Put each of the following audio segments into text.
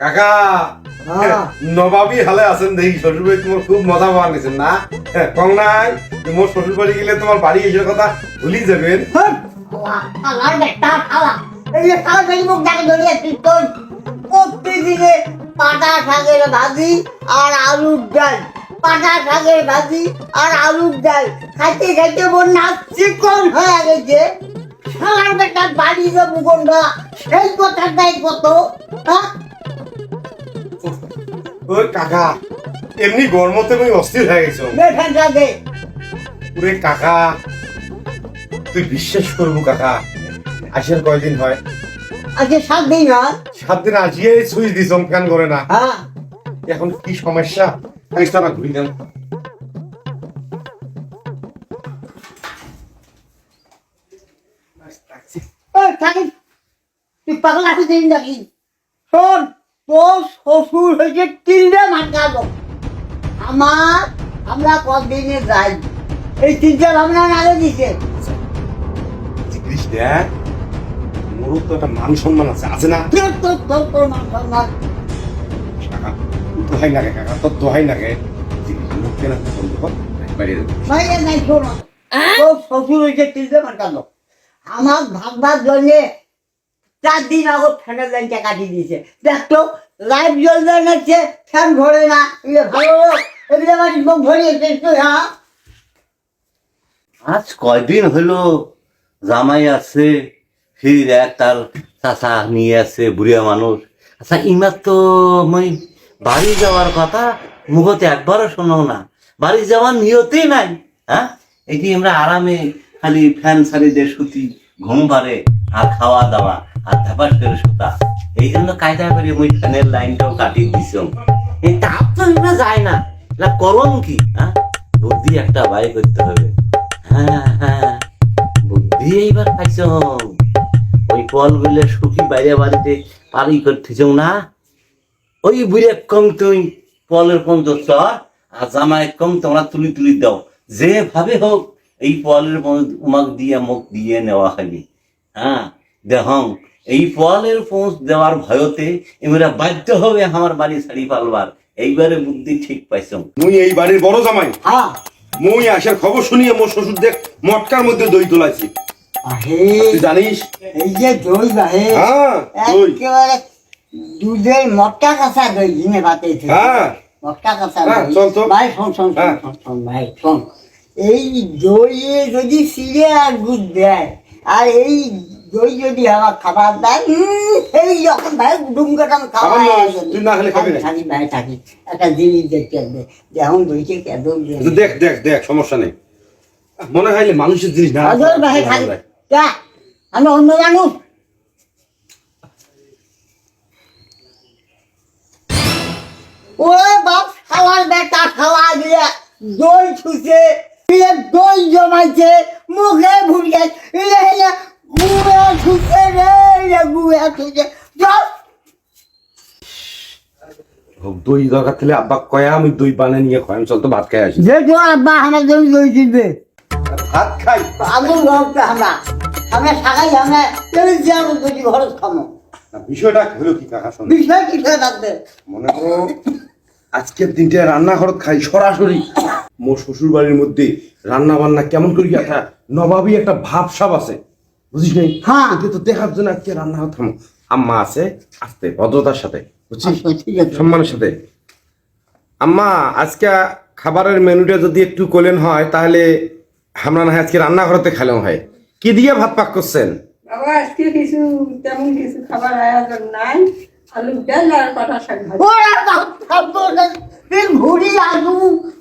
কাকা হ্যাঁ। নবাবী হালে আছেন দেখি শ্বশুর বাড়ি তোমার খুব মজা পাওয়া গেছেন না? হ্যাঁ, কম নাই মোর শ্বশুর বাড়ি গেলে তোমার বাড়ি এসে কথা ভুলি যাবেন। হাট! শালার বেটা শালা এই যে শালা বেরি মুখ ডাকে ধরিয়ে তোর প্রতিদিনে পাটা শাকের ভাজি আর আলুর ডাল। পাটা শাকের ভাজি আর আলুর ডাল। খাইতে খাইতে বোন নাচ চিকন হয়ে গেছে। শালার বেটা বাড়ি যে মুগন্ডা সেই কথাটাই কত হ্যাঁ? ওই কাকা এমনি গরমতে আমি অস্থির হয়ে গেছো। ওরে কাকা তুই বিশ্বাস করব কাকা আসার কয়দিন হয়? আজকে সাত দিন হয়। সাত দিন আসিয়ে সুইচ দিস অঙ্কান করে না? হ্যাঁ। এখন কি সমস্যা? আমি তারা ঘুরি দেন তুই পাগল আছিস দিন নাকি? শোন। তোর শ্বশুর হয়েছে তিনটে মানকালো আমার আমরা কদিনে যাই? এই তিনটে ভাবনা নাগে দিছে। দেখ মোর তো একটা মান সম্মান আছে আছে না? তোর তোর তোর তোর মান সম্মান। কাকা দোহাই লাগে কাকা তোর দোহাই লাগে। জিজ্ঞেস মুখ কেন বন্ধ কর? বাইরে যাব। নাই শোন। তোর শ্বশুর হয়েছে তিনটে আমার ভাববার জন্যে চার দিন আগত ফ্যানের লাইনটা কাটিয়ে দিয়েছে। দেখতো লাইট জ্বলবে নাচ্ছে ফ্যান ঘরে না। এগুলো ভালো আমার মুখ ভরিয়েছে তুই হ্যাঁ আজ কয়দিন হলো জামাই আছে, ফির এক তার চাচা নিয়ে আছে, বুড়িয়া মানুষ। আচ্ছা ইমার তো মই বাড়ি যাওয়ার কথা, মুখতে একবারও শোনো না। বাড়ি যাওয়ার নিয়তেই নাই হ্যাঁ? এটি আমরা আরামে খালি ফ্যান সারি দিয়ে শুতি, ঘুম পারে আর খাওয়া দাওয়া আর ধাপাস করে শুতা এই জন্য কায়দা করে মুই ফ্যানের লাইনটাও তাপ তো যায় না। না করম কি হ্যাঁ? বুদ্ধি একটা বাই করতে হবে। হ্যাঁ হ্যাঁ। বুদ্ধি এইবার ওই কলগুলো সুখী বাইরে বাড়িতে পারি করতেছ না? ওই বুড়ে কম তুই, পলের চর, আর জামাই কম তোমরা তুলি তুলি দাও। যেভাবে হোক, এই পলের উমাক দিয়ে মুখ দিয়ে নেওয়া হয়নি। হ্যাঁ দেহং এই পলের পৌঁছ দেওয়ার ভয়তে এমরা বাধ্য হবে আমার বাড়ি ছাড়ি পালবার। এইবারে বুদ্ধি ঠিক পাইছ। মুই এই বাড়ির বড় জামাই। হ্যাঁ। মুই আসার খবর শুনিয়ে মোর শ্বশুর দেখ মটকার মধ্যে দই তুই জানিস? এই যে দই বাহে। হ্যাঁ দই। দুধের মটকা কাঁচা দই ঘিনে বাতাইছে হ্যাঁ। মটকা কাঁচা হ্যাঁ, চল তো। ভাই শোন, হ্যাঁ। শোন শোন ভাই শোন। এই দইয়ে যদি সিরে আর দুধ দেয় আর এই দই যদি আমার খাবার দেয় সেই যখন ভাই ডুমকাটাম খাবার নয়, গেল। তুই না খেলে খাবি না। থাকি ভাই থাকি একটা জিনিস দেখতে হবে যেমন দইকে কেদম দেখ দেখ দেখ সমস্যা নেই মনে হয় মানুষের জিনিস না ভাই আমি অন্য মানুষ ওরে বাপ খাওয়ার বেটা খাওয়া দিয়ে দই ছুছে দই জমাইছে মুখে ভুলিয়ে দই দরকার থাকলে আব্বা কয়া আমি দই বানিয়ে নিয়ে খাই আমি চল তো ভাত খাই আসি। যে তো আব্বা আমার জন্য দই দিবে ভাত খাই। ঘরটা আমরা। আমরা সাকাই আমরা ঘর খামো। বিষয়টা হলো কি কাকা শোন। বিষয় কি রাখবে মনে করো আজকের দিনটা রান্নাঘর খাই সরাসরি। মোর শ্বশুর বাড়ির মধ্যে রান্না বান্না কেমন করি একটা নবাবী একটা ভাব সাব আছে। বুঝিস নাই? হ্যাঁ। এতে তো দেখার জন্য আজকে রান্না থামো আম্মা আছে আস্তে ভদ্রতার সাথে বুঝছিস আচ্ছা, ঠিক আছে। সম্মানের সাথে। আম্মা আজকে খাবারের মেনুটা যদি একটু কোলেন হয় তাহলে আমরা না আজকে রান্নাঘরতে খেলাম হয়। কি দিয়ে ভাত পাক করছেন? বাবা আজকে কিছু তেমন কিছু খাবার আয়োজন নাই। আলু ডাল আর পাটা শাক ভাজি। ওরা খাব না। ঘুড়ি আলু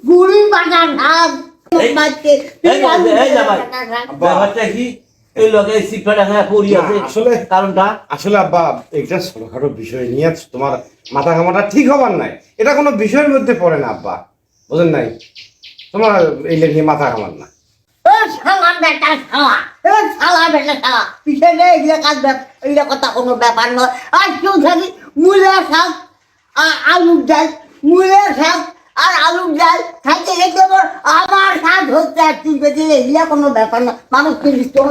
ঘুড়ি বাটা ঢাক এই- এই যে ব্যাপারটা কি? এই লগে সিটটা হ্যাঁ পড়ি আছে। আসলে- কারণটা? আসলে আব্বা এটা ছোটখাটো বিষয় নিয়ে তোমার মাথা ঘামাটা ঠিক হবার নাই। এটা কোনো বিষয়ের মধ্যে পড়ে না আব্বা বুঝেন নাই? তোমার এই নিয়ে মাথা ঘামান না। এ শালা বেটা শালা এ শালা বেটা শালা পিছনে এগুলো কাজ ব্যাপ- এগুলো কথা কোনো ব্যাপার নয়। আর কেউ থাকি মূলা শাক আর আলুর ডাল মূলা শাক আর আলুর ডাল খাইতে খেতে আমার আমার স্বাদ হচ্ছে আর তুই বেঁচে এগুলো কোনো ব্যাপার না মানুষ কিন্তু